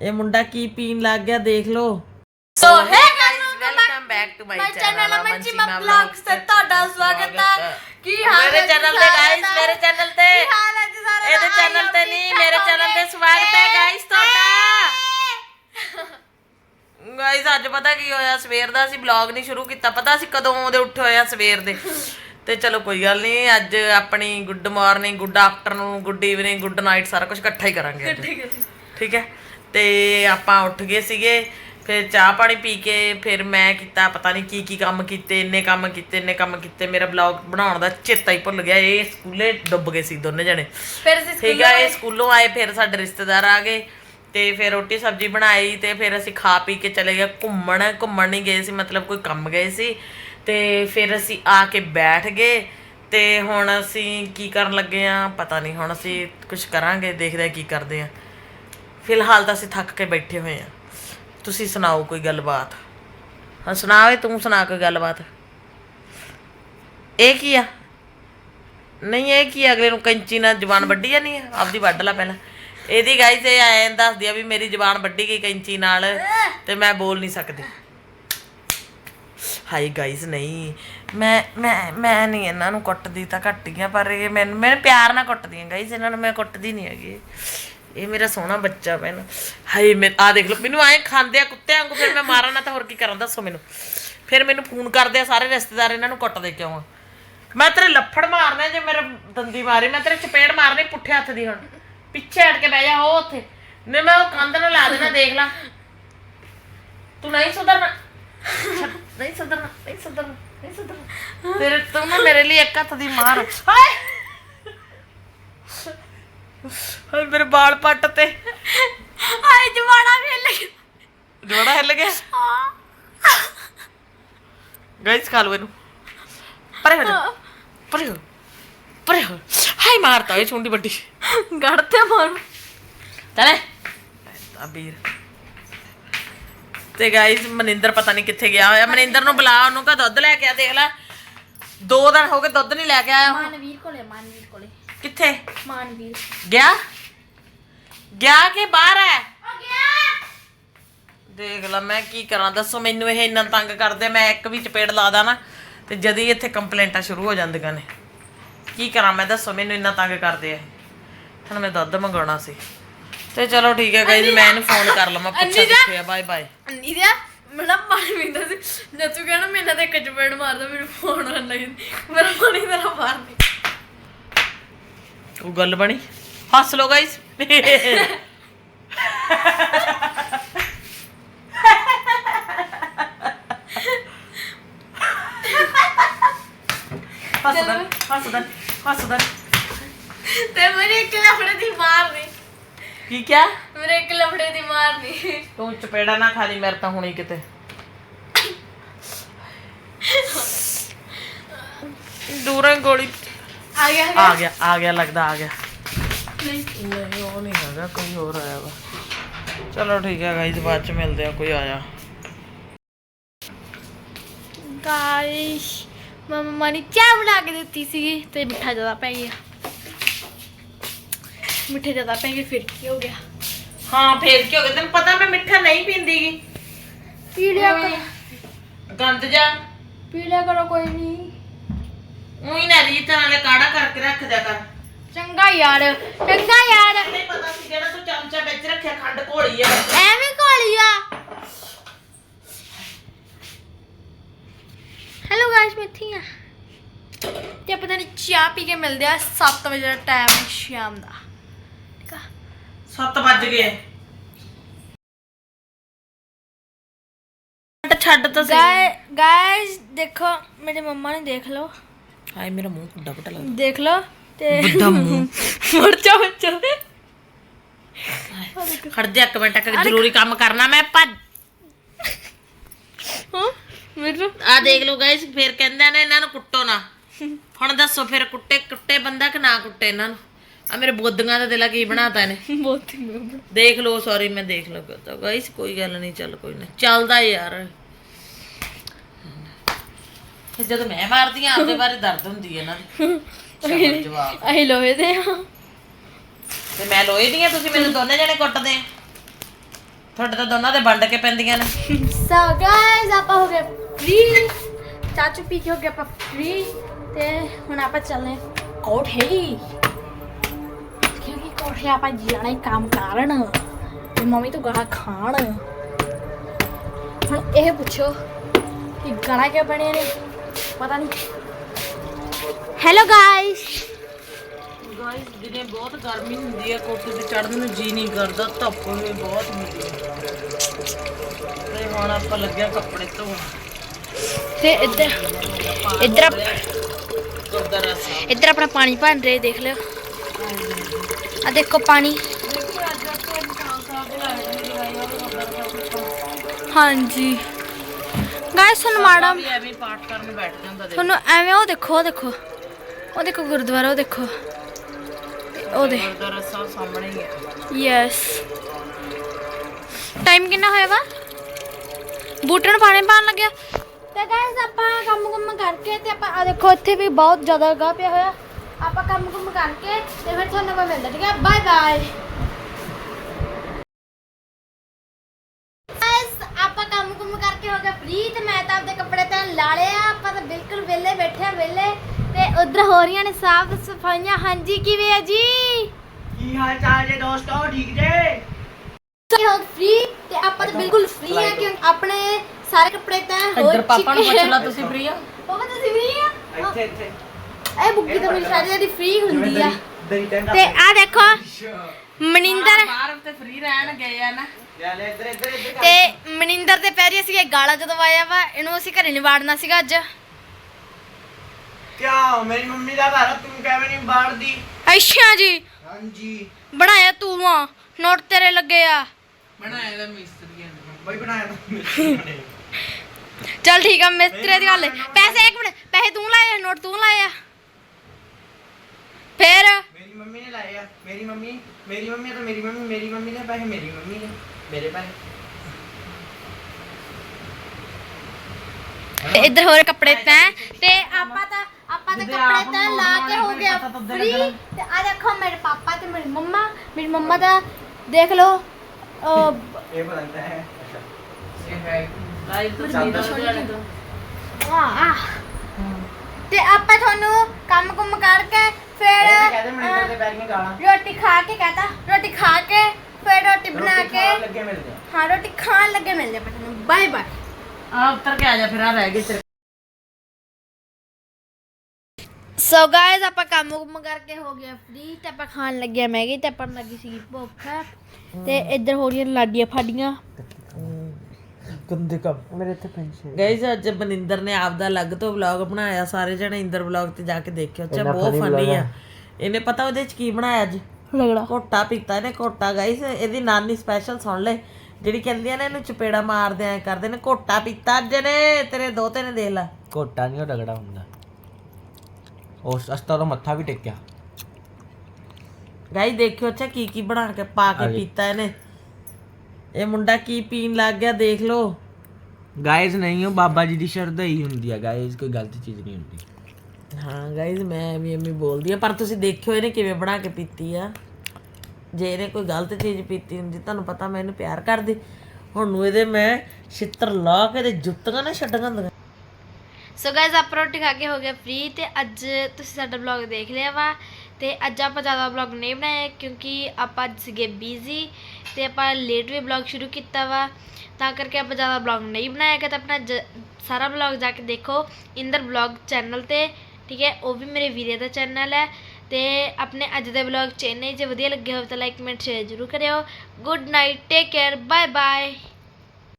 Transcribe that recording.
ਇਹ ਮੁੰਡਾ ਕੀ ਪੀਣ ਲੱਗ ਗਿਆ ਦੇਖ ਲਓ। So hi guys welcome back to my channel channel ਮੰਚੀਮਾ vlogs ਤੇ ਤੁਹਾਡਾ ਸਵਾਗਤ ਹੈ ਕੀ ਹਾਲ ਹੈ ਮੇਰੇ ਚੈਨਲ ਤੇ ਗਾਇਸ? ਮੇਰੇ ਚੈਨਲ ਤੇ। ਕੀ ਹਾਲ ਹੈ ਜੀ ਸਾਰਿਆਂ ਇਹਦੇ? ਚੈਨਲ ਤੇ ਨਹੀਂ ਮੇਰੇ ਚੈਨਲ ਤੇ ਸਵਾਗਤ ਹੈ ਗਾਇਸ ਤੁਹਾਡਾ। ਗਾਇਸ ਅੱਜ ਪਤਾ ਕੀ ਹੋਇਆ ਸਵੇਰ ਦਾ ਅਸੀਂ ਵਲੌਗ ਨਹੀਂ ਸ਼ੁਰੂ ਕੀਤਾ। ਪਤਾ ਅਸੀਂ ਕਦੋਂ ਦੇ ਉੱਠੇ ਹੋਏ ਆ ਸਵੇਰ ਦੇ। ਤੇ ਚਲੋ ਕੋਈ ਗੱਲ ਨਹੀਂ ਅੱਜ ਆਪਣੀ good morning good afternoon good evening good night ਸਾਰਾ ਕੁਝ ਇਕੱਠਾ ਹੀ ਕਰਾਂਗੇ ਅੱਜ। ਠੀਕ ਹੈ? ਤੇ ਆਪਾਂ ਉੱਠ ਗਏ ਸੀਗੇ ਫਿਰ ਚਾਹ ਪਾਣੀ ਪੀ ਕੇ ਫਿਰ ਮੈਂ ਕੀਤਾ ਪਤਾ ਨਹੀਂ ਕੀ ਕੀ ਕੰਮ ਕੀਤੇ ਇੰਨੇ ਕੰਮ ਕੀਤੇ ਇੰਨੇ ਕੰਮ ਕੀਤੇ ਮੇਰਾ ਬਲੌਗ ਬਣਾਉਣ ਦਾ ਚੇਤਾ ਹੀ ਭੁੱਲ ਗਿਆ ਇਹ ਸਕੂਲੇ ਡੁੱਬ ਗਏ ਸੀ ਦੋਨੇ ਜਣੇ। ਫਿਰ ਅਸੀਂ ਠੀਕ ਹੈ ਇਹ ਸਕੂਲੋਂ ਆਏ ਫਿਰ ਸਾਡੇ ਰਿਸ਼ਤੇਦਾਰ ਆ ਗਏ ਤੇ ਫਿਰ ਰੋਟੀ ਸਬਜ਼ੀ ਬਣਾਈ ਤੇ ਫਿਰ ਅਸੀਂ ਖਾ ਪੀ ਕੇ ਚਲੇ ਗਏ ਘੁੰਮਣ ਘੁੰਮਣ ਨਹੀਂ ਗਏ ਸੀ ਮਤਲਬ ਕੋਈ ਕੰਮ ਗਏ ਸੀ ਤੇ ਫਿਰ ਅਸੀਂ ਆ ਕੇ ਬੈਠ ਗਏ ਤੇ ਹੁਣ ਅਸੀਂ ਕੀ ਕਰਨ ਲੱਗੇ ਆ ਪਤਾ ਨਹੀਂ ਹੁਣ ਅਸੀਂ ਕੁਝ ਕਰਾਂਗੇ ਦੇਖਦੇ ਆ ਕੀ ਕਰਦੇ ਆ। ਫਿਲਹਾਲ ਤਾਂ ਅਸੀਂ ਥੱਕ ਕੇ ਬੈਠੇ ਹੋਏ ਆ ਤੁਸੀਂ ਸੁਣਾਓ ਕੋਈ ਗੱਲਬਾਤ? ਹਾਂ ਸੁਣਾ ਤੂੰ ਸੁਣਾ ਕੋਈ ਗੱਲਬਾਤ? ਇਹ ਕੀ ਆ? ਨਹੀਂ ਇਹ ਕੀ ਆ, ਅਗਲੇ ਨੂੰ ਕੈਂਚੀ ਨਾਲ ਜ਼ਬਾਨ ਵੱਢੀ ਜਾਨੀ ਆ? ਆਪਦੀ ਵੱਢ ਲਾ ਪਹਿਲਾਂ। ਇਹਦੀ ਗਾਈਸ ਇਹ ਐਂ ਦੱਸਦੀ ਆ ਵੀ ਮੇਰੀ ਜ਼ਬਾਨ ਵੱਢੀ ਗਈ ਕੈਂਚੀ ਨਾਲ ਤੇ ਮੈਂ ਬੋਲ ਨਹੀਂ ਸਕਦੀ। ਹਾਈ ਗਾਈਸ ਨਹੀਂ। ਮੈਂ ਮੈਂ ਮੈਂ ਨਹੀਂ ਇਹਨਾਂ ਨੂੰ ਕੁੱਟਦੀ ਤਾਂ ਘੱਟ ਹੀ ਆ ਪਰ ਇਹ ਮੈਨੂੰ ਮੈਂ ਪਿਆਰ ਨਾਲ ਕੁੱਟਦੀ ਹਾਂ ਗਾਈਸ ਇਹਨਾਂ ਨੂੰ ਮੈਂ ਕੁੱਟਦੀ ਨਹੀਂ ਹੈਗੀ। ਇਹ ਮੇਰਾ ਸੋਹਣਾ ਬੱਚਾ ਮੈਨੂੰ ਹਾਈ ਮੈਂ ਆ ਦੇਖ ਲਓ, ਮੈਨੂੰ ਐਂ ਖਾਂਦੇ ਆ ਕੁੱਤੇ ਵਾਂਗੂ, ਫਿਰ ਮੈਂ ਮਾਰਾਂ ਨਾ ਤਾਂ ਹੋਰ ਕੀ ਕਰਾਂ, ਦੱਸੋ ਮੈਨੂੰ। ਫਿਰ ਮੈਨੂੰ ਫੋਨ ਕਰਦੇ ਆ ਸਾਰੇ ਰਿਸ਼ਤੇਦਾਰ ਇਹਨਾਂ ਨੂੰ ਕੁੱਟਦੇ ਕਿਉਂ ਆ? ਮੈਂ ਤੇਰੇ ਲੱਫੜ ਮਾਰਨੇ ਜੇ ਮੇਰੇ ਦੰਦੀ ਮਾਰੀ, ਮੈਂ ਤੇਰੇ ਚਪੇੜ ਮਾਰਨੀ ਪੁੱਠੇ ਹੱਥ ਦੀ ਹੁਣ। ਪਿੱਛੇ ਹਟ ਕੇ ਬਹਿ ਜਾ ਉਹ ਉੱਥੇ। ਨੇ ਮੈਂ ਉਹ ਕੰਧ ਨਾਲ ਲਾ ਦੇਣਾ, ਦੇਖ ਲੈ। ਤੂੰ ਨਹੀਂ ਸੁਧਰਨਾ। ਨਹੀਂ ਸੁਧਰਨਾ ਨਹੀਂ ਸੁਧਰਨਾ ਨਹੀਂ ਸੁਧਰਨਾ। ਤੇਰੇ ਤੂੰ ਨਾ ਮੇਰੇ ਲਈ ਇੱਕ ਹੱਥ ਦੀ ਮਾਰ। ਹਾਏ! ਹਾਏ ਮੇਰੇ ਬਾਲ ਪੱਟ ਤੇ। ਹਾਏ ਜਵਾਨਾ ਵੀ ਲੱਗ ਜੋੜਾ ਹਿੱਲ ਗਿਆ? ਗਾਇਸ ਖਾ ਲਓ ਇਹਨੂੰ। ਪਰੇ ਹੋ ਜਾ। ਪਰੇ ਹੋ। ਪਰੇ ਹੋ। ਹਾਏ ਮਾਰਤਾ ਇਹ ਚੁੰਡੀ ਵੱਡੀ। ਗੜ ਤੇ ਮਾਰ। ਚਲੇ। ਅਬੀਰ ਤੇ ਗਾਇਸ ਮਨਿੰਦਰ ਪਤਾ ਨਹੀਂ ਕਿੱਥੇ ਗਿਆ ਹੋਇਆ। ਮਨਿੰਦਰ ਨੂੰ ਬੁਲਾ ਉਹਨੂੰ ਕਹ ਦੁੱਧ ਲੈ ਕੇ ਆ ਦੇਖ ਲੈ। ਦੋ ਦਿਨ ਹੋ ਗਏ ਦੁੱਧ ਨਹੀਂ ਲੈ ਕੇ ਆਇਆ। ਮਾਨਵੀਰ ਕੋਲੇ ਮਾਨਵੀਰ ਕੋਲੇ। ਕਿੱਥੇ? ਮਾਨਵੀਰ। ਗਿਆ? ਗਿਆ ਕਿ ਬਾਹਰ ਹੈ? ਦੇਖ ਲਾ ਮੈਂ ਕੀ ਕਰਾਂ ਦੱਸੋ ਮੈਨੂੰ ਇਹ ਇੰਨਾ ਤੰਗ ਕਰਦੇ ਮੈਂ ਇੱਕ ਵੀ ਚਪੇੜ ਲਾ ਦਾਂ ਨਾ ਤੇ ਜਦ ਹੀ ਇੱਥੇ ਕੰਪਲੇਂਟਾਂ ਸ਼ੁਰੂ ਹੋ ਜਾਂਦੀਆਂ ਨੇ। ਕੀ ਕਰਾਂ ਮੈਂ ਦੱਸੋ ਮੈਨੂੰ ਇੰਨਾ ਤੰਗ ਕਰਦੇ ਆ। ਹੁਣ ਮੈਂ ਦੁੱਧ ਮੰਗਾਉਣਾ ਸੀ। ਤੇ ਚਲੋ ਠੀਕ ਹੈ ਗਾਇਜ਼ ਮੈਂ ਇਹਨੂੰ ਫੋਨ ਕਰ ਲਵਾਂ ਪੁੱਛਾਂ ਕਿੱਥੇ ਆ ਬਾਏ ਬਾਏ ਨੀਰਿਆ ਮੇਰਾ ਮਾਨਵੀਰ ਦਾ ਸੀ ਜਦ ਤੂੰ ਕਹਿਣਾ ਮੈਨਾਂ ਤੇ ਇੱਕ ਚਪੇੜ ਮਾਰਦਾ ਮੈਨੂੰ ਫੋਨ ਆਉਣ ਲੱਗ ਜਾਂਦਾ। ਮੇਰਾ ਮਨ ਹੀ ਤੇਰਾ ਮਾਰ ਦੇ ਉਹ ਗੱਲ ਬਣੀ? ਹੱਸ ਲੋ ਗਾਇਜ਼ ਹੱਸਦਾ ਹੱਸਦਾ ਹੱਸਦਾ। ਤੇ ਮੇਰੇ ਇੱਕ ਲਫੜੇ ਦੀ ਮਾਰਨੀ ਕੀ ਕਿਆ? ਮੇਰੇ ਇੱਕ ਲਫੜੇ ਦੀ ਮਾਰਨੀ ਤੂੰ ਚਪੇੜਾ ਨਾ ਖਾ ਲਈ ਮੇਰੇ ਤਾਂ ਹੁਣੀ ਕਿਤੇ। ਦੂਰੋਂ ਗੋਲੀ ਆ ਗਿਆ ਆ ਗਿਆ ਆ ਗਿਆ ਲੱਗਦਾ ਆ ਗਿਆ। ਨਹੀਂ ਨਹੀਂ ਉਹ ਨਹੀਂ ਹੈਗਾ ਕੋਈ ਹੋਰ ਆਇਆ ਵਾ। ਚਲੋ ਠੀਕ ਹੈ ਗਾਈਜ਼ ਬਾਅਦ ਚ ਮਿਲਦੇ ਆ ਕੋਈ ਆਇਆ। ਗਾਇਸ ਮਮਾ ਨੇ ਚਾਹ ਬਣਾ ਕੇ ਦਿੱਤੀ ਸੀਗੀ ਤੇ ਮਿੱਠਾ ਜ਼ਿਆਦਾ ਪੈ ਗਿਆ। ਮਿੱਠੇ ਜ਼ਿਆਦਾ ਪੈ ਗਏ ਫਿਰ ਕੀ ਹੋ ਗਿਆ? ਹਾਂ ਫੇਰ ਕੀ ਹੋ ਗਿਆ? ਤੈਨੂੰ ਪਤਾ ਮੈਂ ਮਿੱਠਾ ਨਹੀਂ ਪੀਂਦੀਗੀ ਪੀ ਲਿਆ ਕਰੋ। ਗੰਦ ਜਾ। ਪੀ ਲਿਆ ਕਰੋ ਕੋਈ ਨਹੀਂ। ਉਹੀ ਨਾ ਰੀਤ ਨਾਲੇ ਕਾੜਾ ਕਰਕੇ ਰੱਖ ਦਿਆ ਕਰ। ਚੰਗਾ ਯਾਰ ਚੰਗਾ ਯਾਰ। ਨਹੀਂ ਪਤਾ ਸੀ ਜਿਹੜਾ ਤੂੰ ਚਮਚਾ ਵਿੱਚ ਰੱਖਿਆ ਖੰਡ ਘੋਲੀ ਆ। ਐਵੇਂ ਕੋਲੀਆ ਹੈਲੋ ਗਾਇਸ ਮੈਂ ਇੱਥੇ ਆ। ਤੇ ਪਤਾ ਨਹੀਂ ਚਾਹ ਪੀ ਕੇ ਮਿਲਦੇ ਆ 7 ਵਜੇ ਦਾ ਟਾਈਮ ਸ਼ਾਮ ਦਾ। ਠੀਕ ਆ? 7 ਵੱਜ ਗਏ। ਛੱਡ ਤਾਂ ਸਹੀ। ਗਾਇਸ ਦੇਖੋ ਮੇਰੇ ਮੰਮਾ ਨੇ ਦੇਖ ਲਓ। ਹਾਏ ਮੇਰਾ ਮੂੰਹ ਕੁੱਡਾ ਕੁੱਡਾ ਲੱਗਦਾ। ਦੇਖ ਲਓ ਤੇ ਵੱਡਾ ਮੂੰਹ। ਮਰਚਾ ਬੱਚਾ ਖੜ ਜਾ ਇੱਕ ਮਿੰਟ ਇੱਕ ਜ਼ਰੂਰੀ ਕੰਮ ਕਰਨਾ ਮੈਂ ਭੱਜ। ਹਾਂ ਮੇਰੇ ਆ ਦੇਖ ਲਓ ਗਾਇਸ ਫਿਰ ਕਹਿੰਦੇ ਨੇ ਇਹਨਾਂ ਨੂੰ ਕੁੱਟੋ ਨਾ। ਹੁਣ ਦੱਸੋ ਫਿਰ ਕੁੱਟੇ ਕੁੱਟੇ ਬੰਦਾ ਕਿ ਨਾ ਕੁੱਟੇ ਇਹਨਾਂ ਨੂੰ? ਆ ਮੇਰੇ ਬੋਦੀਆਂ ਦਾ ਦਿਲਾ ਕੀ ਬਣਾਤਾ ਹੀ ਮੈਂ ਦੇਖ ਲਓ ਸੌਰੀ ਮੈਂ ਦੇਖ ਲਓ ਤਾਂ ਗਾਇਸ ਕੋਈ ਗੱਲ ਨਹੀਂ ਚੱਲ ਕੋਈ ਨਾ। ਚੱਲਦਾ ਯਾਰ। ਫਿਰ ਜਦੋਂ ਮੈਂ ਮਾਰਦੀ ਆ ਆਪਦੇ ਬਾਰੇ ਦਰਦ ਹੁੰਦੀ ਹੈ ਇਹਨਾਂ ਦੀ। ਜਵਾਬ। ਅਸੀਂ ਲੋਹੇ ਦੇ ਆ। ਤੇ ਮੈਂ ਲੋਹੇ ਦੀਆਂ ਤੁਸੀਂ ਮੈਨੂੰ ਦੋਨੇ ਜਣੇ ਕੁੱਟਦੇ ਆ। ਤੁਹਾਡੇ ਤਾਂ ਦੋਨਾਂ ਦੇ ਵੰਡ ਕੇ ਪੈਂਦੀਆਂ ਨੇ। ਸੋ ਗਾਇਸ ਆਪਾਂ ਹੋ ਗਏ ਫ੍ਰੀ ਚਾਚੂ ਪੀ ਕੇ ਹੋ ਗਏ ਆਪਾਂ ਫ੍ਰੀ ਤੇ ਹੁਣ ਆਪਾਂ ਚੱਲੇ ਕੋਠੇ। ਕਿਉਂਕਿ ਕੋਠੇ ਆਪਾਂ ਜਾਣਾ ਹੀ ਕੰਮ ਕਰਨ। ਤੇ ਮੰਮੀ ਤੋਂ ਗਾਣਾ ਖਾਣ। ਹੁਣ ਇਹ ਪੁੱਛੋ ਕਿ ਗਾਣਾ ਕਿਉਂ ਬਣੇ ਨੇ? ਪਤਾ ਨਹੀਂ ਹੈਲੋ ਗਾਇਸ ਗਾਇਸ ਦਿਨੇ ਬਹੁਤ ਗਰਮੀ ਹੁੰਦੀ ਹੈ ਕੋਠੇ ਤੇ ਚੜ੍ਹਨ ਨੂੰ ਜੀ ਨਹੀਂ ਕਰਦਾ ਧੁੱਪ ਵੀ ਬਹੁਤ ਹੁੰਦੀ ਹੈ ਤੇ ਹੁਣ ਆਪਾਂ ਲੱਗਿਆ ਕੱਪੜੇ ਧੋਣ। ਤੇ ਇੱਧਰ ਇੱਧਰ ਇੱਧਰ ਆਪਣਾ ਪਾਣੀ ਭਰ ਰਹੇ ਦੇਖ ਲਿਓ। ਆ ਦੇਖੋ ਪਾਣੀ। ਹਾਂਜੀ। ਗਾਇਸ ਤੁਹਾਨੂੰ ਮਾੜਾ ਵੀ ਐਵੇਂ ਪਾਠ ਕਰਨ ਬੈਠ ਜਾਂਦਾ ਦੇਖ। ਤੁਹਾਨੂੰ ਐਵੇਂ ਉਹ ਦੇਖੋ ਉਹ ਦੇਖੋ। ਉਹ ਦੇਖੋ ਗੁਰਦੁਆਰਾ ਉਹ ਦੇਖੋ। ਤੇ ਉਹ ਦੇ ਗੁਰਦਾਰਾ ਸਾਹਿਬ ਸਾਹਮਣੇ ਹੀ ਹੈ। ਯੈਸ ਟਾਈਮ ਕਿੰਨਾ ਹੋਇਆ ਵਾ? ਬੂਟਣ ਪਾਣੀ ਪਾਣ ਲੱਗਿਆ। ਤੇ ਗਾਇਸ ਆਪਾਂ ਕੰਮ ਕੁੰਮ ਕਰਕੇ ਤੇ ਆਪਾਂ ਆ ਦੇਖੋ ਇੱਥੇ ਵੀ ਬਹੁਤ ਜ਼ਿਆਦਾ ਗਾਹ ਪਿਆ ਹੋਇਆ। ਆਪਾਂ ਕੰਮ ਕੁੰਮ ਕਰਕੇ ਤੇ ਫਿਰ ਤੁਹਾਨੂੰ ਮੈਂ ਮਿਲਦਾ ਠੀਕ ਹੈ? ਬਾਏ ਬਾਏ ਗਾਇਸ ਆਪਾਂ ਕੰਮ ਕੁੰਮ ਕਰਕੇ ਹੋ ਗਏ ਫ੍ਰੀ ਤੇ ਮੈਂ ਤਾਂ ਆਪਦੇ ਕੱਪੜੇ ਤਾਂ ਲਾ ਲਿਆ ਆਪਾਂ ਤਾਂ ਬਿਲਕੁਲ ਵਿਹਲੇ ਬੈਠੇ ਆ ਵਿਹਲੇ। ਤੇ ਉਧਰ ਹੋ ਰਹੀਆਂ ਨੇ ਸਾਫ਼ ਸਫਾਈਆਂ। ਹਾਂਜੀ ਕਿਵੇਂ ਆ ਜੀ? ਕੀ ਹਾਲ ਚਾਲ ਜੇ ਦੋਸਤੋ ਠੀਕ ਜੇ? ਤੇ ਹੋ ਫ੍ਰੀ ਤੇ ਆਪਾਂ ਤਾਂ ਬਿਲਕੁਲ ਫ੍ਰੀ ਆ ਕਿਉਂਕਿ ਆਪਣੇ ਸਾਰੇ ਕੱਪੜੇ ਤਾਂ ਹੋ ਇੱਧਰ ਪਾਪਾ ਨੂੰ ਪੁੱਛ ਲਾ। ਤੁਸੀਂ ਫ੍ਰੀ ਆ? ਪਾਪਾ ਤੁਸੀਂ ਫ੍ਰੀ ਆ? ਇੱਥੇ ਇੱਥੇ। ਇਹ ਬੁੱਗੀ ਤਾਂ ਮੇਰੀ ਸਾਰੀ ਜਿਹੜੀ ਫ੍ਰੀ ਹੁੰਦੀ ਆ। ਤੇ ਆ ਦੇਖੋ ਮਨਿੰਦਰ। ਬਾਹਰ ਤੇ ਫ੍ਰੀ ਰਹਿਣ ਗਏ ਆ ਨਾ। ਲੈ ਲੈ ਇੱਧਰ ਇੱਧਰ ਇੱਧਰ ਕਰ। ਤੇ ਮਨਿੰਦਰ ਦੇ ਪੈਰੀ ਅਸੀਂ ਇਹ ਗਾਲਾਂ ਜਦੋਂ ਆਇਆ ਵਾ ਇਹਨੂੰ ਅਸੀਂ ਘਰੇ ਨਹੀਂ ਵਾੜਨਾ ਸੀਗਾ ਅੱਜ। ਕਿਉਂ? ਮੇਰੀ ਮੰਮੀ ਦਾ ਘਰ ਆ, ਤੂੰ ਕਿਵੇਂ ਨਹੀਂ ਬਾੜਦੀ ਅੱਛਾ ਜੀ। ਹਾਂਜੀ। ਬਣਾਇਆ ਤੂੰ ਆ ਨੋਟ ਤੇਰੇ ਲੱਗੇ ਆ। ਬਣਾਇਆ ਦਾ ਮਿਸਤਰੀਆਂ ਨੇ। ਬਈ ਬਣਾਇਆ ਤਾਂ ਮੇਰੀ ਨੇ। ਚੱਲ ਠੀਕ ਆ ਮਿਸਤਰੀ ਦੀ ਗੱਲ। ਪੈਸੇ ਇੱਕ ਮਿੰਟ ਪੈਸੇ ਤੂੰ ਲਾਏ ਆ ਨੋਟ ਤੂੰ ਲਾਏ ਆ? ਫੇਰ? ਮੇਰੀ ਮੰਮੀ ਨੇ ਲਾਏ ਆ। ਮੇਰੀ ਮੰਮੀ ਮੇਰੀ ਮੰਮੀ ਆ ਤਾਂ ਮੇਰੀ ਮੰਮੀ ਮੇਰੀ ਮੰਮੀ ਨੇ ਪੈਸੇ ਮੇਰੀ ਮੰਮੀ ਨੇ। ਮੇਰੇ ਪੈਸੇ। ਇੱਧਰ ਹੋਰ ਕੱਪੜੇ ਤੈਂ ਤੇ। ਆਪਾਂ ਤਾਂ ਆਪਾਂ ਤਾਂ ਕੱਪੜੇ ਤੈਂ ਲਾ ਕੇ ਹੋ ਗਿਆ ਫ੍ਰੀ ਤੇ ਆ ਦੇਖੋ ਮੇਰੇ ਪਾਪਾ ਤੇ ਮੇਰੀ ਮੰਮਾ। ਮੇਰੀ ਮੰਮਾ ਦਾ ਦੇਖ ਲਓ ਅਹ, ਇਹ ਬਦਲਦਾ ਹੈ। ਅੱਛਾ। ਇਹ ਹੈ। ਲਾਈਵ ਤੋਂ ਸੀਦਾ ਲੁਧਿਆਣੇ ਤੋਂ। ਆਹ ਆਹ। ਤੇ ਆਪਾਂ ਤੁਹਾਨੂੰ ਕੰਮ ਕੁੰਮ ਕਰਕੇ ਫਿਰ ਇਹ ਕਹਦੇ ਮਨਿੰਦਰ ਦੇ ਅਹ, ਪੈਰ ਨਹੀਂ ਗਾਲਾਂ। ਰੋਟੀ ਖਾ ਕੇ ਕਹਤਾ ਰੋਟੀ ਖਾ ਕੇ ਫਿਰ ਰੋਟੀ ਬਣਾ ਕੇ। ਖਾਣ ਲੱਗੇ ਮਿਲਦੇ ਆ। ਹਾਂ ਰੋਟੀ ਖਾਣ ਲੱਗੇ ਮਿਲਦੇ ਆਪਾਂ ਤੁਹਾਨੂੰ ਬਾਏ ਬਾਏ। ਆ ਉੱਤਰ ਕੇ ਆ ਜਾ ਫਿਰ ਆ ਰਹਿ ਗਏ ਤੇਰੇ। ਸੋ ਗਾਇਜ਼ ਆਪਾਂ ਕੰਮ ਕੁੰਮ ਕਰਕੇ ਹੋ ਗਿਆ ਫ੍ਰੀ ਤੇ ਆਪਾਂ ਖਾਣ ਲੱਗਿਆ ਮੈਗੀ ਤੇ ਆਪਾਂ ਨੂੰ ਲੱਗੀ ਸੀ ਭੁੱਖ। ਤੇ ਇੱਧਰ ਹੋ ਰਹੀਆਂ ਲਾਡੀਆਂ ਫਾਡੀਆਂ। ਗੰਦੇ ਕੰਮ। ਮੇਰੇ ਇੱਥੇ ਪੈਨਸ਼ਨ ਗਾਇਜ਼ ਅੱਜ ਬਨਿੰਦਰ ਨੇ ਆਪਦਾ ਅਲੱਗ ਤੋਂ ਵਲੌਗ ਬਣਾਇਆ। ਸਾਰੇ ਜਣੇ ਇੰਦਰ ਵਲੌਗ ਤੇ ਜਾ ਕੇ ਦੇਖਿਓ। ਚਾ ਬਹੁਤ ਫਨੀ ਆ। ਇਹਨੇ ਪਤਾ ਉਹਦੇ ਚ ਕੀ ਬਣਾਇਆ ਅੱਜ? ਲਗੜਾ ਕੋਟਾ ਪੀਤਾ ਇਹਨੇ ਕੋਟਾ ਗਾਇਸ ਇਹਦੀ ਨਾਨੀ ਸਪੈਸ਼ਲ ਸੁਣ ਲੈ। ਜਿਹੜੀ ਕਹਿੰਦੀਆਂ ਨੇ ਇਹਨੂੰ ਚਪੇੜਾ ਮਾਰਦੇ ਐ ਕਰਦੇ ਨੇ ਕੋਟਾ ਪੀਤਾ ਅੱਜ ਨੇ ਤੇਰੇ ਦੋਤੇ ਨੇ ਦੇਖ ਲਾ। ਕੋਟਾ ਨਹੀਂ ਉਹ ਰਗੜਾ ਹੁੰਦਾ। ਉਸ ਅਸਤਾ ਦਾ ਮੱਥਾ ਵੀ ਟੇਕਿਆ। ਗਾਈ ਦੇਖਿਓ ਅੱਛਾ ਕੀ ਕੀ ਬਣਾ ਕੇ ਪਾ ਕੇ ਪੀਤਾ ਇਹਨੇ। ਇਹ ਮੁੰਡਾ ਕੀ ਪੀਣ ਲੱਗ ਗਿਆ ਦੇਖ ਲਓ। ਗਾਇਜ਼ ਨਹੀਂ ਉਹ ਬਾਬਾ ਜੀ ਦੀ ਸ਼ਰਧਾ ਹੀ ਹੁੰਦੀ ਹੈ ਗਾਇਜ਼ ਕੋਈ ਗਲਤ ਚੀਜ਼ ਨਹੀਂ ਹੁੰਦੀ। ਹਾਂ ਗਾਈਜ਼ ਮੈਂ ਵੀ ਐਵੇਂ ਬੋਲਦੀ ਆ ਪਰ ਤੁਸੀਂ ਦੇਖਿਓ ਇਹਨੇ ਕਿਵੇਂ ਬਣਾ ਕੇ ਪੀਤੀ ਆ। ਜੇ ਇਹਨੇ ਕੋਈ ਗਲਤ ਚੀਜ਼ ਪੀਤੀ ਹੁੰਦੀ ਤੁਹਾਨੂੰ ਪਤਾ ਮੈਂ ਇਹਨੂੰ ਪਿਆਰ ਕਰਦੀ। ਹੁਣ ਨੂੰ ਇਹਦੇ ਮੈਂ ਛਿੱਤਰ ਲਾ ਕੇ ਤੇ ਜੁੱਤੀਆਂ ਨਾ ਛੱਡਾਂ ਹੁੰਦੀਆਂ ਸੋ ਗਾਇਜ਼ ਆਪਾਂ ਰੋਟੀ ਖਾ ਕੇ ਹੋ ਗਏ ਫ੍ਰੀ ਤੇ ਅੱਜ ਤੁਸੀਂ ਸਾਡਾ ਵਲੌਗ ਦੇਖ ਲਿਆ ਵਾ। ਤੇ ਅੱਜ ਆਪਾਂ ਜ਼ਿਆਦਾ ਵਲੌਗ ਨਹੀਂ ਬਣਾਇਆ ਕਿਉਂਕਿ ਆਪਾਂ ਅੱਜ ਸੀਗੇ ਬਿਜ਼ੀ ਤੇ ਆਪਾਂ ਲੇਟ ਵੀ ਵਲੌਗ ਸ਼ੁਰੂ ਕੀਤਾ ਵਾ। ਤਾਂ ਕਰਕੇ ਆਪਾਂ ਜ਼ਿਆਦਾ ਵਲੌਗ ਨਹੀਂ ਬਣਾਇਆ ਕਿ ਤਾਂ ਆਪਣਾ ਜ- ਸਾਰਾ ਵਲੌਗ ਜਾ ਕੇ ਦੇਖੋ ਇੰਦਰ ਵਲੌਗ ਚੈਨਲ ਤੇ, ਠੀਕ ਹੈ? ਉਹ ਵੀ ਮੇਰੇ ਵੀਰੇ ਦਾ ਚੈਨਲ ਹੈ ਤੇ ਆਪਣੇ ਅੱਜ ਦੇ ਵਲੌਗ ਚੈਨਲ ਜੇ ਵਧੀਆ ਲੱਗੇ ਹੋਵੇ ਤਾਂ ਲਾਈਕ ਕਮੈਂਟ ਸ਼ੇਅਰ ਜ਼ਰੂਰ ਕਰਿਓ। Good night take care bye bye